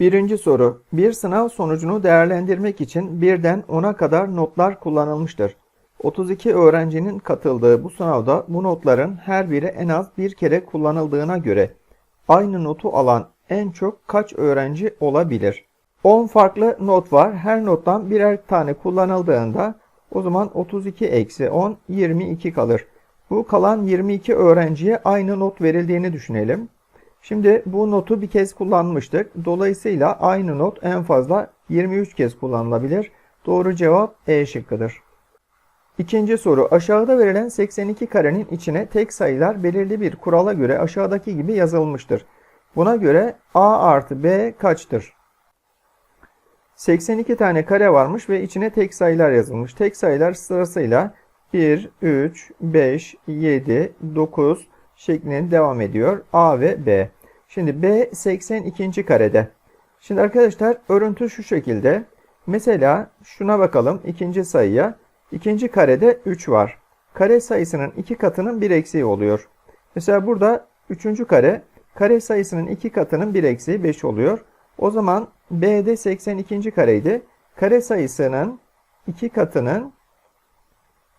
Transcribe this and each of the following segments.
Birinci soru. Bir sınav sonucunu değerlendirmek için birden 10'a kadar notlar kullanılmıştır. 32 öğrencinin katıldığı bu sınavda bu notların her biri en az bir kere kullanıldığına göre aynı notu alan en çok kaç öğrenci olabilir? 10 farklı not var. Her nottan birer tane kullanıldığında o zaman 32 eksi 10 22 kalır. Bu kalan 22 öğrenciye aynı not verildiğini düşünelim. Şimdi bu notu bir kez kullanmıştık. Dolayısıyla aynı not en fazla 23 kez kullanılabilir. Doğru cevap E şıkkıdır. İkinci soru. Aşağıda verilen 82 karenin içine tek sayılar belirli bir kurala göre aşağıdaki gibi yazılmıştır. Buna göre A artı B kaçtır? 82 tane kare varmış ve içine tek sayılar yazılmış. Tek sayılar sırasıyla 1, 3, 5, 7, 9 şeklinde devam ediyor. A ve B. Şimdi B 82. karede. Şimdi arkadaşlar örüntü şu şekilde. Mesela şuna bakalım ikinci sayıya. İkinci karede 3 var. Kare sayısının iki katının bir eksiği oluyor. Mesela burada üçüncü kare kare sayısının iki katının bir eksiği 5 oluyor. O zaman B'de 82. kareydi. Kare sayısının iki katının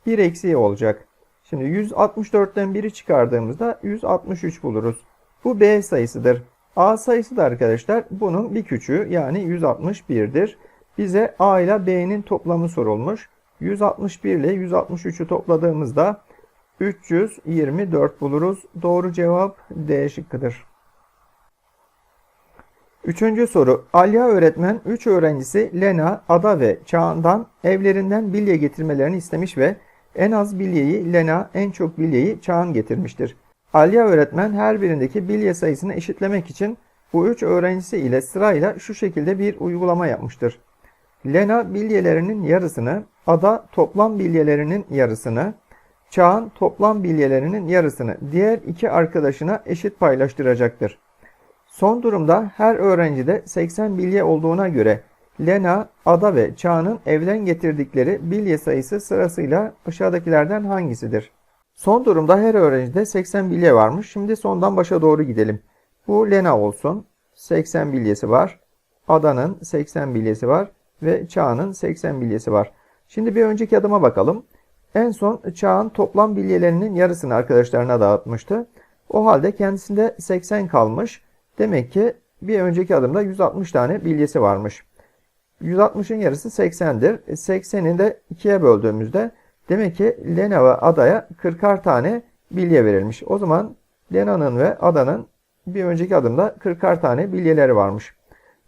bir eksiği olacak. Şimdi 164'ten 1'i çıkardığımızda 163 buluruz. Bu B sayısıdır. A sayısı da arkadaşlar bunun bir küçüğü yani 161'dir. Bize A ile B'nin toplamı sorulmuş. 161 ile 163'ü topladığımızda 324 buluruz. Doğru cevap D şıkkıdır. Üçüncü soru. Alya öğretmen 3 öğrencisi Lena, Ada ve Çağan'dan evlerinden bilye getirmelerini istemiş ve en az bilyeyi Lena, en çok bilyeyi Çağan getirmiştir. Alya öğretmen her birindeki bilye sayısını eşitlemek için bu 3 öğrencisi ile sırayla şu şekilde bir uygulama yapmıştır. Lena bilyelerinin yarısını, Ada toplam bilyelerinin yarısını, Çağan toplam bilyelerinin yarısını diğer iki arkadaşına eşit paylaştıracaktır. Son durumda her öğrencide 80 bilye olduğuna göre Lena, Ada ve Çağan'ın evden getirdikleri bilye sayısı sırasıyla aşağıdakilerden hangisidir? Son durumda her öğrencide 80 bilye varmış. Şimdi sondan başa doğru gidelim. Bu Lena olsun. 80 bilyesi var. Ada'nın 80 bilyesi var. Ve Çağan'ın 80 bilyesi var. Şimdi bir önceki adıma bakalım. En son Çağan toplam bilyelerinin yarısını arkadaşlarına dağıtmıştı. O halde kendisinde 80 kalmış. Demek ki bir önceki adımda 160 tane bilyesi varmış. 160'ın yarısı 80'dir. 80'i de 2'ye böldüğümüzde demek ki Lena ve Ada'ya 40'ar tane bilye verilmiş. O zaman Lena'nın ve Ada'nın bir önceki adımda 40'ar tane bilyeleri varmış.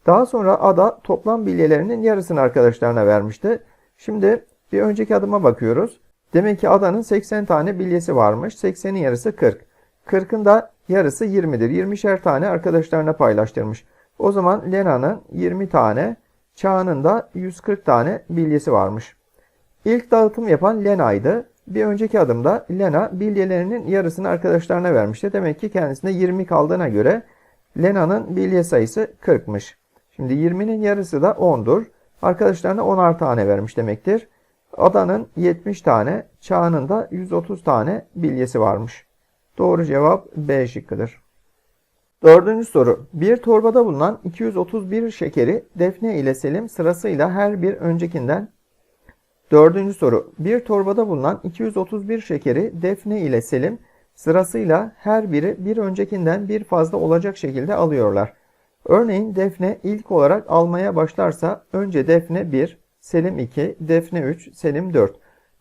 Daha sonra Ada toplam bilyelerinin yarısını arkadaşlarına vermişti. Şimdi bir önceki adıma bakıyoruz. Demek ki Ada'nın 80 tane bilyesi varmış. 80'in yarısı 40. 40'ın da yarısı 20'dir. 20'şer tane arkadaşlarına paylaştırmış. O zaman Lena'nın 20 tane, Çağan'ın da 140 tane bilyesi varmış. İlk dağıtım yapan Lena'ydı. Bir önceki adımda Lena bilyelerinin yarısını arkadaşlarına vermişti. Demek ki kendisinde 20 kaldığına göre Lena'nın bilye sayısı 40'mış. Şimdi 20'nin yarısı da 10'dur. Arkadaşlarına 10'ar tane vermiş demektir. Adanın 70 tane, Çağan'ın da 130 tane bilyesi varmış. Doğru cevap B şıkkıdır. Dördüncü soru. Bir torbada bulunan 231 şekeri Defne ile Selim sırasıyla her bir öncekinden Dördüncü soru. Bir torbada bulunan 231 şekeri Defne ile Selim sırasıyla her biri bir öncekinden bir fazla olacak şekilde alıyorlar. Örneğin Defne ilk olarak almaya başlarsa önce Defne 1, Selim 2, Defne 3, Selim 4.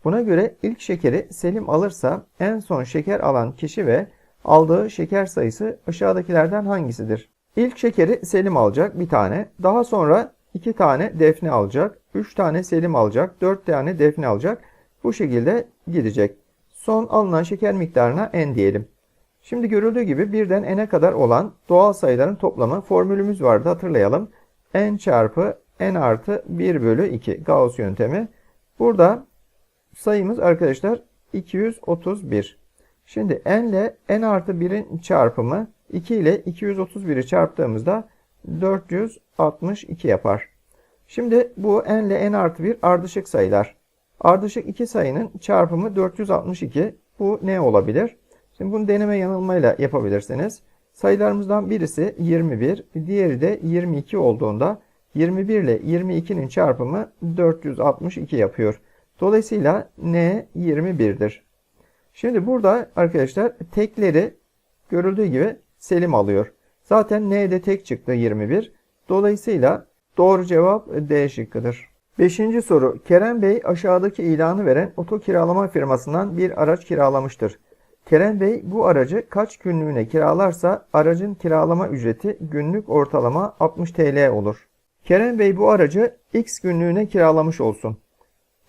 Buna göre ilk şekeri Selim alırsa en son şeker alan kişi ve aldığı şeker sayısı aşağıdakilerden hangisidir? İlk şekeri Selim alacak bir tane. Daha sonra iki tane Defne alacak. Üç tane Selim alacak. Dört tane Defne alacak. Bu şekilde gidecek. Son alınan şeker miktarına n diyelim. Şimdi görüldüğü gibi birden n'e kadar olan doğal sayıların toplamı formülümüz vardı hatırlayalım. n çarpı n artı 1 bölü 2 Gauss yöntemi. Burada sayımız arkadaşlar 231. Şimdi n ile n artı 1'in çarpımı 2 ile 231'i çarptığımızda 462 yapar. Şimdi bu n ile n artı 1 ardışık sayılar. Ardışık iki sayının çarpımı 462. Bu ne olabilir? Şimdi bunu deneme yanılmayla yapabilirsiniz. Sayılarımızdan birisi 21, diğeri de 22 olduğunda 21 ile 22'nin çarpımı 462 yapıyor. Dolayısıyla n 21'dir. Şimdi burada arkadaşlar tekleri görüldüğü gibi Selim alıyor. Zaten n'de tek çıktı 21. Dolayısıyla doğru cevap D şıkkıdır. Beşinci soru. Kerem Bey aşağıdaki ilanı veren oto kiralama firmasından bir araç kiralamıştır. Kerem Bey bu aracı kaç günlüğüne kiralarsa aracın kiralama ücreti günlük ortalama 60 TL olur. Kerem Bey bu aracı X günlüğüne kiralamış olsun.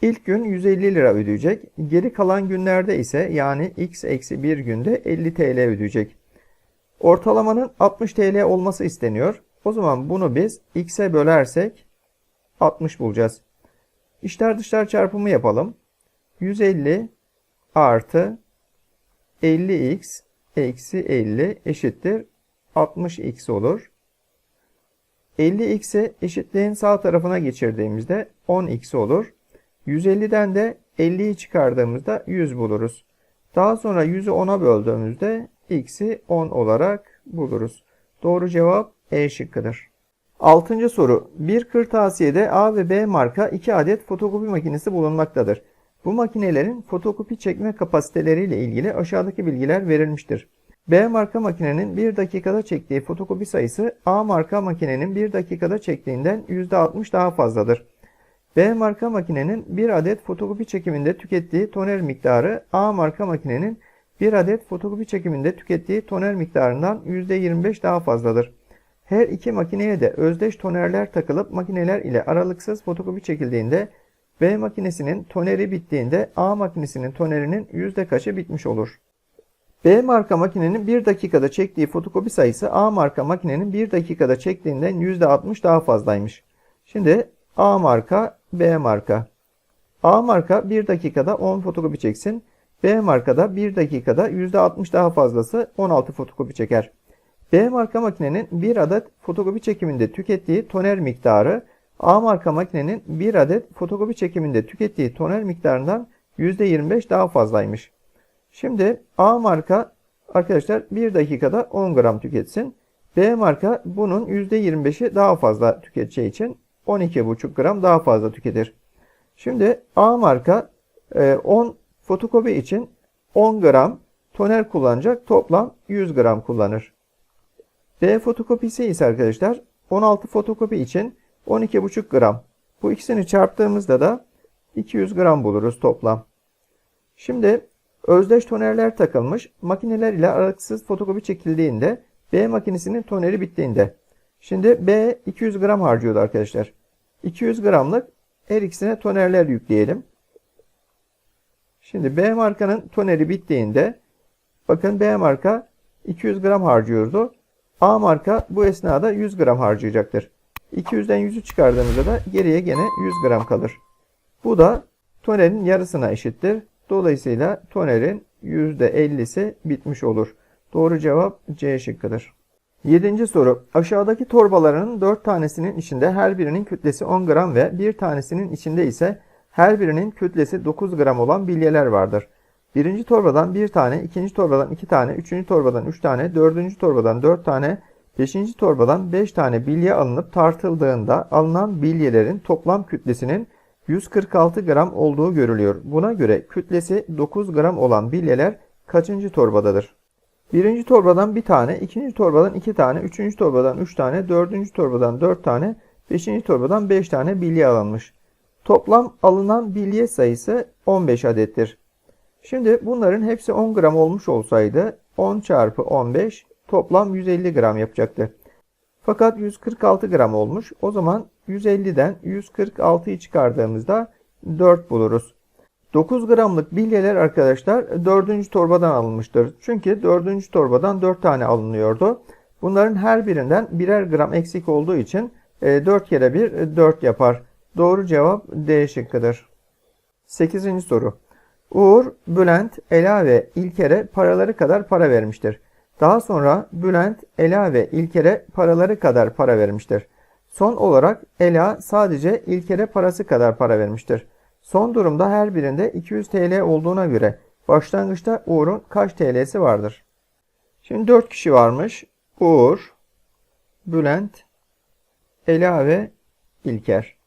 İlk gün 150 lira ödeyecek. Geri kalan günlerde ise yani X eksi bir günde 50 TL ödeyecek. Ortalamanın 60 TL olması isteniyor. O zaman bunu biz X'e bölersek 60 bulacağız. İçler dışlar çarpımı yapalım. 150 artı 50x eksi 50 eşittir 60x olur. 50x'i eşitliğin sağ tarafına geçirdiğimizde 10x olur. 150'den de 50'yi çıkardığımızda 100 buluruz. Daha sonra 100'ü 10'a böldüğümüzde x'i 10 olarak buluruz. Doğru cevap E şıkkıdır. Altıncı soru. Bir kırtasiyede A ve B marka iki adet fotokopi makinesi bulunmaktadır. Bu makinelerin fotokopi çekme kapasiteleriyle ilgili aşağıdaki bilgiler verilmiştir. B marka makinenin 1 dakikada çektiği fotokopi sayısı A marka makinenin 1 dakikada çektiğinden %60 daha fazladır. B marka makinenin 1 adet fotokopi çekiminde tükettiği toner miktarı A marka makinenin 1 adet fotokopi çekiminde tükettiği toner miktarından %25 daha fazladır. Her iki makineye de özdeş tonerler takılıp makineler ile aralıksız fotokopi çekildiğinde B makinesinin toneri bittiğinde A makinesinin tonerinin yüzde kaçı bitmiş olur? B marka makinenin 1 dakikada çektiği fotokopi sayısı A marka makinenin 1 dakikada çektiğinden %60 daha fazlaymış. Şimdi A marka, B marka. A marka 1 dakikada 10 fotokopi çeksin. B markada 1 dakikada %60 daha fazlası 16 fotokopi çeker. B marka makinenin 1 adet fotokopi çekiminde tükettiği toner miktarı A marka makinenin 1 adet fotokopi çekiminde tükettiği toner miktarından %25 daha fazlaymış. Şimdi A marka arkadaşlar 1 dakikada 10 gram tüketsin. B marka bunun %25'i daha fazla tüketeceği için 12,5 gram daha fazla tüketir. Şimdi A marka 10 fotokopi için 10 gram toner kullanacak toplam 100 gram kullanır. B fotokopisi ise arkadaşlar 16 fotokopi için 12,5 gram. Bu ikisini çarptığımızda da 200 gram buluruz toplam. Şimdi özdeş tonerler takılmış makineler ile aralıksız fotokopi çekildiğinde B makinesinin toneri bittiğinde. Şimdi B 200 gram harcıyordu arkadaşlar. 200 gramlık her ikisine tonerler yükleyelim. Şimdi B markanın toneri bittiğinde bakın B marka 200 gram harcıyordu. A marka bu esnada 100 gram harcayacaktır. 200'den 100'ü çıkardığımızda da geriye gene 100 gram kalır. Bu da tonerin yarısına eşittir. Dolayısıyla tonerin %50'si bitmiş olur. Doğru cevap C şıkkıdır. 7. soru. Aşağıdaki torbaların 4 tanesinin içinde her birinin kütlesi 10 gram ve bir tanesinin içinde ise her birinin kütlesi 9 gram olan bilyeler vardır. Birinci torbadan bir tane, ikinci torbadan iki tane, üçüncü torbadan üç tane, dördüncü torbadan dört tane, beşinci torbadan beş tane bilye alınıp tartıldığında alınan bilyelerin toplam kütlesinin 146 gram olduğu görülüyor. Buna göre kütlesi 9 gram olan bilyeler kaçıncı torbadadır? Birinci torbadan bir tane, ikinci torbadan iki tane, üçüncü torbadan üç tane, dördüncü torbadan dört tane, beşinci torbadan beş tane bilye alınmış. Toplam alınan bilye sayısı 15 adettir. Şimdi bunların hepsi 10 gram olmuş olsaydı 10 çarpı 15 toplam 150 gram yapacaktı. Fakat 146 gram olmuş. O zaman 150'den 146'yı çıkardığımızda 4 buluruz. 9 gramlık bilyeler arkadaşlar 4. torbadan alınmıştır. Çünkü 4. torbadan 4 tane alınıyordu. Bunların her birinden birer gram eksik olduğu için 4 kere 1 4 yapar. Doğru cevap D şıkkıdır. 8. soru. Uğur, Bülent, Ela ve İlker'e paraları kadar para vermiştir. Daha sonra Bülent, Ela ve İlker'e paraları kadar para vermiştir. Son olarak Ela sadece İlker'e parası kadar para vermiştir. Son durumda her birinde 200 TL olduğuna göre başlangıçta Uğur'un kaç TL'si vardır? Şimdi 4 kişi varmış. Uğur, Bülent, Ela ve İlker.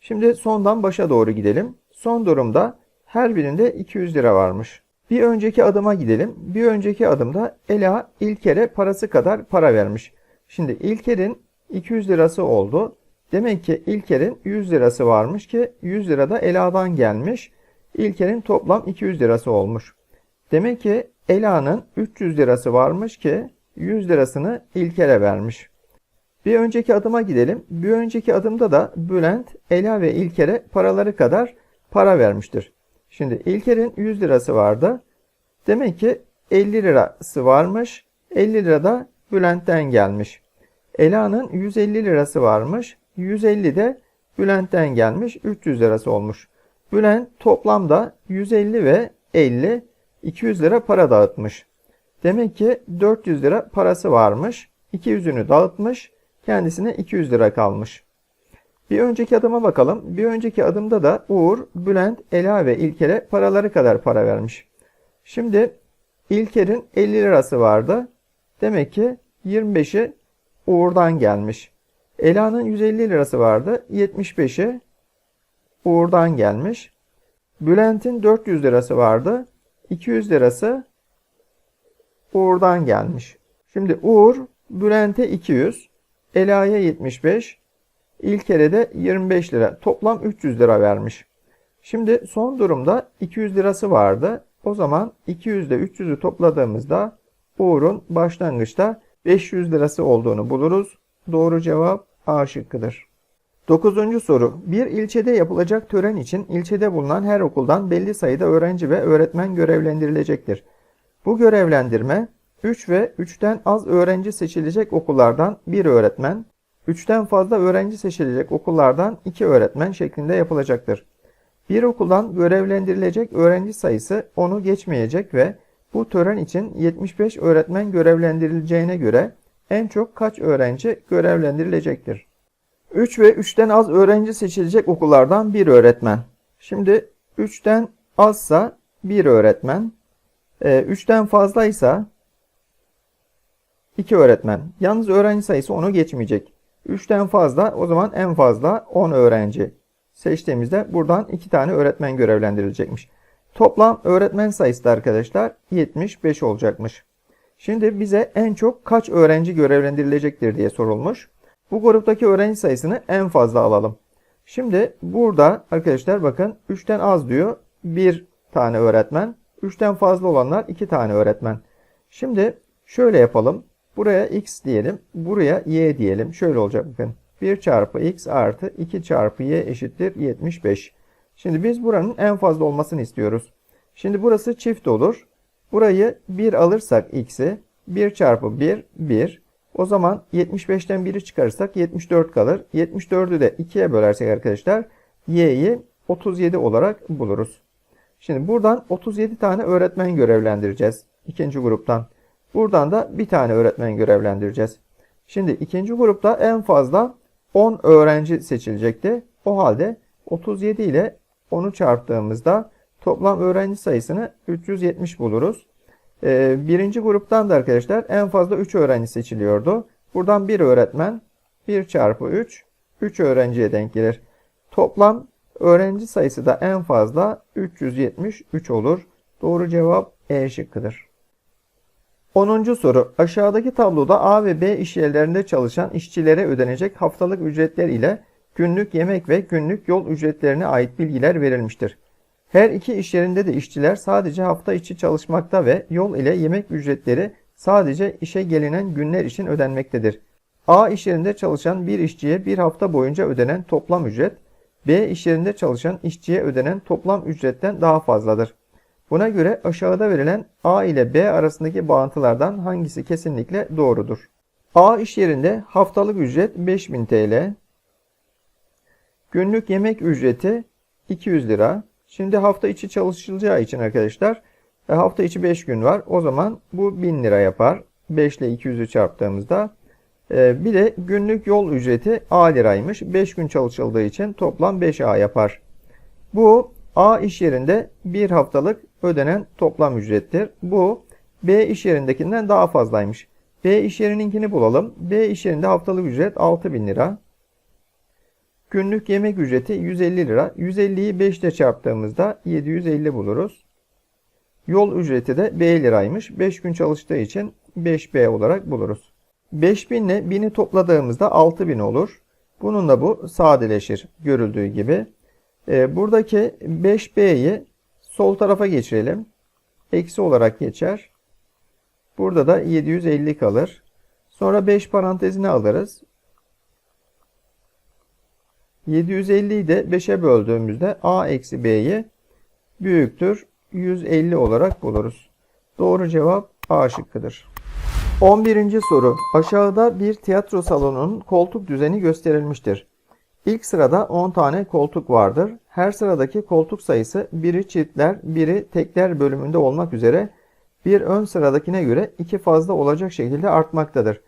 Şimdi sondan başa doğru gidelim. Son durumda her birinde 200 lira varmış. Bir önceki adıma gidelim. Bir önceki adımda Ela İlker'e parası kadar para vermiş. Şimdi İlker'in 200 lirası oldu. Demek ki İlker'in 100 lirası varmış ki 100 lira da Ela'dan gelmiş. İlker'in toplam 200 lirası olmuş. Demek ki Ela'nın 300 lirası varmış ki 100 lirasını İlker'e vermiş. Bir önceki adıma gidelim. Bir önceki adımda da Bülent, Ela ve İlker'e paraları kadar para vermiştir. Şimdi İlker'in 100 lirası vardı. Demek ki 50 lirası varmış. 50 lira da Bülent'ten gelmiş. Ela'nın 150 lirası varmış. 150 de Bülent'ten gelmiş. 300 lirası olmuş. Bülent toplamda 150 ve 50 200 lira para dağıtmış. Demek ki 400 lira parası varmış. 200'ünü dağıtmış. Kendisine 200 lira kalmış. Bir önceki adıma bakalım. Bir önceki adımda da Uğur, Bülent, Ela ve İlker'e paraları kadar para vermiş. Şimdi İlker'in 50 lirası vardı. Demek ki 25'i Uğur'dan gelmiş. Ela'nın 150 lirası vardı. 75'i Uğur'dan gelmiş. Bülent'in 400 lirası vardı. 200 lirası Uğur'dan gelmiş. Şimdi Uğur Bülent'e 200, Ela'ya 75, İlker'e de 25 lira. Toplam 300 lira vermiş. Şimdi son durumda 200 lirası vardı. O zaman 200 ile 300'ü topladığımızda Uğur'un başlangıçta 500 lirası olduğunu buluruz. Doğru cevap A şıkkıdır. 9. soru. Bir ilçede yapılacak tören için ilçede bulunan her okuldan belli sayıda öğrenci ve öğretmen görevlendirilecektir. Bu görevlendirme 3 ve 3'ten az öğrenci seçilecek okullardan 1 öğretmen, 3'ten fazla öğrenci seçilecek okullardan 2 öğretmen şeklinde yapılacaktır. Bir okuldan görevlendirilecek öğrenci sayısı 10'u geçmeyecek ve bu tören için 75 öğretmen görevlendirileceğine göre en çok kaç öğrenci görevlendirilecektir? 3 ve 3'ten az öğrenci seçilecek okullardan 1 öğretmen. Şimdi 3'ten azsa 1 öğretmen. 3'ten fazlaysa 2 öğretmen. Yalnız öğrenci sayısı onu geçmeyecek. 3'ten fazla o zaman en fazla 10 öğrenci seçtiğimizde buradan 2 tane öğretmen görevlendirilecekmiş. Toplam öğretmen sayısı da arkadaşlar 75 olacakmış. Şimdi bize en çok kaç öğrenci görevlendirilecektir diye sorulmuş. Bu gruptaki öğrenci sayısını en fazla alalım. Şimdi burada arkadaşlar bakın 3'ten az diyor 1 tane öğretmen. 3'ten fazla olanlar 2 tane öğretmen. Şimdi şöyle yapalım. Buraya x diyelim. Buraya y diyelim. Şöyle olacak bakın. 1 çarpı x artı 2 çarpı y eşittir 75. Şimdi biz buranın en fazla olmasını istiyoruz. Şimdi burası çift olur. Burayı 1 alırsak x'i 1 çarpı 1 1. O zaman 75'ten 1'i çıkarırsak 74 kalır. 74'ü de 2'ye bölersek arkadaşlar y'yi 37 olarak buluruz. Şimdi buradan 37 tane öğretmen görevlendireceğiz. ikinci gruptan. Buradan da bir tane öğretmen görevlendireceğiz. Şimdi ikinci grupta en fazla 10 öğrenci seçilecekti. O halde 37 ile 10'u çarptığımızda toplam öğrenci sayısını 370 buluruz. Ee, birinci gruptan da arkadaşlar en fazla 3 öğrenci seçiliyordu. Buradan 1 öğretmen 1 çarpı 3 3 öğrenciye denk gelir. Toplam öğrenci sayısı da en fazla 373 olur. Doğru cevap E şıkkıdır. 10. soru. Aşağıdaki tabloda A ve B iş yerlerinde çalışan işçilere ödenecek haftalık ücretler ile günlük yemek ve günlük yol ücretlerine ait bilgiler verilmiştir. Her iki iş yerinde de işçiler sadece hafta içi çalışmakta ve yol ile yemek ücretleri sadece işe gelinen günler için ödenmektedir. A iş yerinde çalışan bir işçiye bir hafta boyunca ödenen toplam ücret, B iş yerinde çalışan işçiye ödenen toplam ücretten daha fazladır. Buna göre aşağıda verilen A ile B arasındaki bağıntılardan hangisi kesinlikle doğrudur? A iş yerinde haftalık ücret 5000 TL, günlük yemek ücreti 200 lira. Şimdi hafta içi çalışılacağı için arkadaşlar e, hafta içi 5 gün var. O zaman bu 1000 lira yapar. 5 ile 200'ü çarptığımızda. E, bir de günlük yol ücreti A liraymış. 5 gün çalışıldığı için toplam 5A yapar. Bu A iş yerinde bir haftalık ödenen toplam ücrettir. Bu B iş yerindekinden daha fazlaymış. B iş yerininkini bulalım. B iş yerinde haftalık ücret 6000 lira. Günlük yemek ücreti 150 lira. 150'yi 5 ile çarptığımızda 750 buluruz. Yol ücreti de B liraymış. 5 gün çalıştığı için 5B olarak buluruz. 5000 ile 1000'i topladığımızda 6000 olur. Bununla bu sadeleşir görüldüğü gibi. Ee, buradaki 5B'yi sol tarafa geçirelim. Eksi olarak geçer. Burada da 750 kalır. Sonra 5 parantezine alırız. 750'yi de 5'e böldüğümüzde A eksi B'yi büyüktür 150 olarak buluruz. Doğru cevap A şıkkıdır. 11. soru. Aşağıda bir tiyatro salonunun koltuk düzeni gösterilmiştir. İlk sırada 10 tane koltuk vardır. Her sıradaki koltuk sayısı biri çiftler, biri tekler bölümünde olmak üzere bir ön sıradakine göre iki fazla olacak şekilde artmaktadır.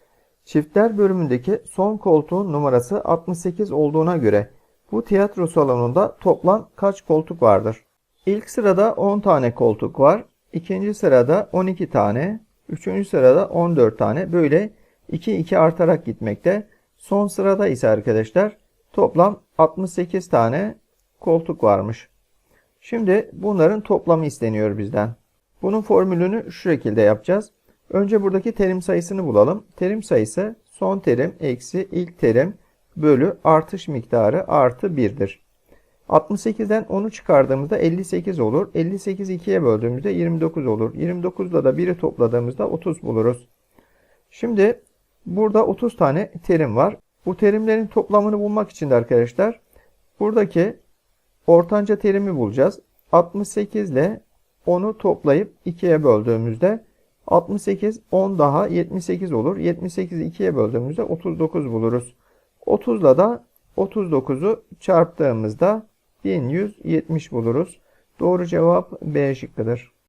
Çiftler bölümündeki son koltuğun numarası 68 olduğuna göre bu tiyatro salonunda toplam kaç koltuk vardır? İlk sırada 10 tane koltuk var. İkinci sırada 12 tane. Üçüncü sırada 14 tane. Böyle 2-2 artarak gitmekte. Son sırada ise arkadaşlar toplam 68 tane koltuk varmış. Şimdi bunların toplamı isteniyor bizden. Bunun formülünü şu şekilde yapacağız. Önce buradaki terim sayısını bulalım. Terim sayısı son terim eksi ilk terim bölü artış miktarı artı 1'dir. 68'den 10'u çıkardığımızda 58 olur. 58'i 2'ye böldüğümüzde 29 olur. 29'da da 1'i topladığımızda 30 buluruz. Şimdi burada 30 tane terim var. Bu terimlerin toplamını bulmak için de arkadaşlar buradaki ortanca terimi bulacağız. 68 ile 10'u toplayıp 2'ye böldüğümüzde 68 10 daha 78 olur. 78'i 2'ye böldüğümüzde 39 buluruz. 30 ile da 39'u çarptığımızda 1170 buluruz. Doğru cevap B şıkkıdır.